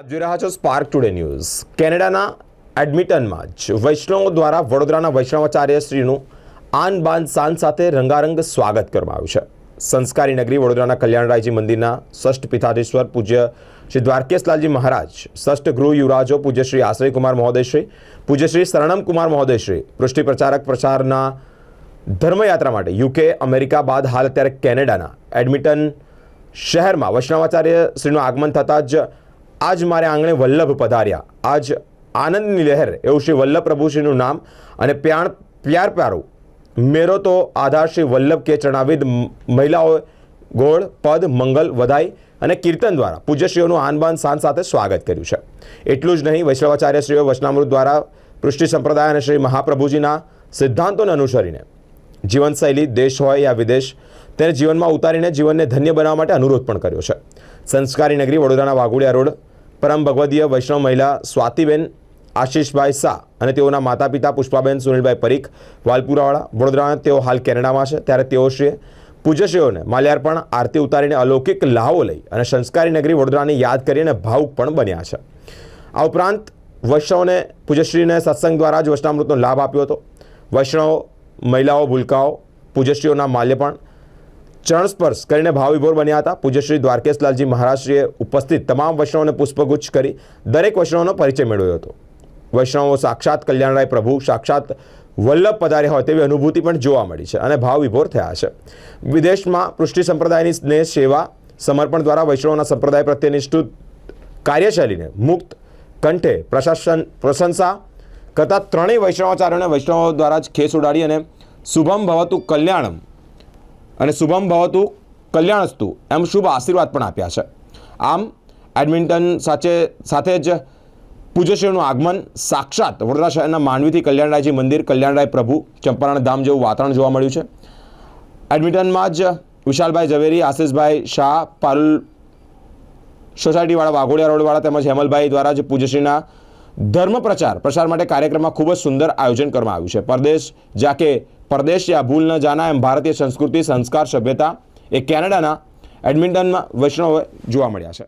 આપ જોઈ રહ્યા છો સ્પાર્ક ટુડે ન્યૂઝ કેનેડાના એડમિટનમાં જ વૈષ્ણવો દ્વારા વડોદરાના વૈષ્ણવાચાર્ય શ્રીનું આન બાન શાન સાથે રંગારંગ સ્વાગત કરવામાં આવ્યું છે. સંસ્કારી નગરી વડોદરાના કલ્યાણરાયજી મંદિરના ષષ્ઠ પીઠાધીશ્વર પૂજ્ય શ્રી દ્વારકેશલાલજી મહારાજ, ષષ્ઠ ગૃહ યુવરાજો પૂજ્ય શ્રી આશ્રયકુમાર મહોદયશ્રી, પૂજ્ય શ્રી શરણમ કુમાર મહોદયશ્રી. પૃષ્ટિ પ્રચારક પ્રચારના ધર્મયાત્રા માટે યુકે અમેરિકા બાદ હાલ અત્યારે કેનેડાના એડમિટન શહેરમાં વૈષ્ણવાચાર્ય શ્રીનું આગમન થતાં જ આજ મારે આંગણે વલ્લભ પધાર્યા. આજ આનંદની લહેર, એવું શ્રી વલ્લભ પ્રભુશ્રીનું નામ અને પ્યાણ, પ્યાર પ્યારું. મેરો તો આધાર શ્રી વલ્લભ કે ચણાવિદ મહિલાઓ ગોળ, પદ, મંગલ, વધાઈ અને કીર્તન દ્વારા પૂજ્યશ્રીઓનું આનબાન સાન સાથે સ્વાગત કર્યું છે. એટલું જ નહીં, વૈષ્ણવાચાર્યશ્રીઓ વચનામૃત દ્વારા પૃષ્ટિ સંપ્રદાય અને શ્રી મહાપ્રભુજીના સિદ્ધાંતોને અનુસરીને જીવનશૈલી, દેશ હોય યા વિદેશ, તેને જીવનમાં ઉતારીને જીવનને ધન્ય બનાવવા માટે અનુરોધ પણ કર્યો છે. સંસ્કારી નગરી વડોદરાના વાઘોડિયા રોડ પરમ ભગવદીય વૈષ્ણવ મહિલા સ્વાતિબેન આશીષભાઈ શાહ અને તેઓના માતા પિતા પુષ્પાબેન સુનિલભાઈ પરીખ વાલપુરાવાળા. વડોદરાના તેઓ હાલ કેનેડામાં છે. ત્યારે તેઓશ્રીએ પૂજ્યશ્રીઓને માલ્યાર્પણ, આરતી ઉતારીને અલૌકિક લાહો લઈ અને સંસ્કારી નગરી વડોદરાને યાદ કરીને ભાવુક પણ બન્યા છે. આ ઉપરાંત વૈષ્ણવને પૂજ્યશ્રીને સત્સંગ દ્વારા જ વચનામૃતનો લાભ આપ્યો હતો. વૈષ્ણવ મહિલાઓ ભૂલકાઓ, પૂજ્યશ્રીઓના માલ્ય પણ ચરણ સ્પર્શ કરીને ભાવવિભોર બન્યા હતા. પૂજ્યશ્રી દ્વારકેશલાલજી મહારાજશ્રીએ ઉપસ્થિત તમામ વૈષ્ણવોને પુષ્પગુચ્છ કરી દરેક વૈષ્ણવનો પરિચય મેળવ્યો હતો. વૈષ્ણવો સાક્ષાત કલ્યાણરાય પ્રભુ, સાક્ષાત વલ્લભ પધાર્યા હોય તેવી અનુભૂતિ પણ જોવા મળી છે અને ભાવવિભોર થયા છે. વિદેશમાં પૃષ્ટિ સંપ્રદાયની સ્નેહ, સેવા, સમર્પણ દ્વારા વૈષ્ણવના સંપ્રદાય પ્રત્યે નિષ્ઠુત કાર્યશૈલીને મુક્ત કંઠે પ્રશાસન, પ્રશંસા કરતા ત્રણેય વૈષ્ણવાચાર્યોને વૈષ્ણવો દ્વારા જ ખેસ ઉડાડી અને શુભમ ભવતું કલ્યાણમ અને શુભમ ભવતુ કલ્યાણસ્તુ એમ શુભ આશીર્વાદ પણ આપ્યા છે. આમ, એડમિન્ટન સાથે સાથે જ પૂજ્યશ્રીનું આગમન સાક્ષાત વડોદરા શહેરના માંડવીથી કલ્યાણરાયજી મંદિર, કલ્યાણરાય પ્રભુ ચંપારણ ધામ જેવું વાતાવરણ જોવા મળ્યું છે. એડમિન્ટનમાં જ વિશાલભાઈ ઝવેરી, આશિષભાઈ શાહ, પારુલ સોસાયટીવાળા, વાઘોડિયા રોડવાળા તેમજ હેમલભાઈ દ્વારા જ પૂજ્યશ્રીના ધર્મ પ્રચાર પ્રસાર માટે કાર્યક્રમમાં ખૂબ જ સુંદર આયોજન કરવામાં આવ્યું છે. પરદેશ જાકે પરદેશ યા ભૂલ ન જાના એમ ભારતીય સંસ્કૃતિ સંસ્કાર સભ્યતા એ કેનેડાના એડમિન્ટનમાં વૈષ્ણવ જોવા મળ્યા છે.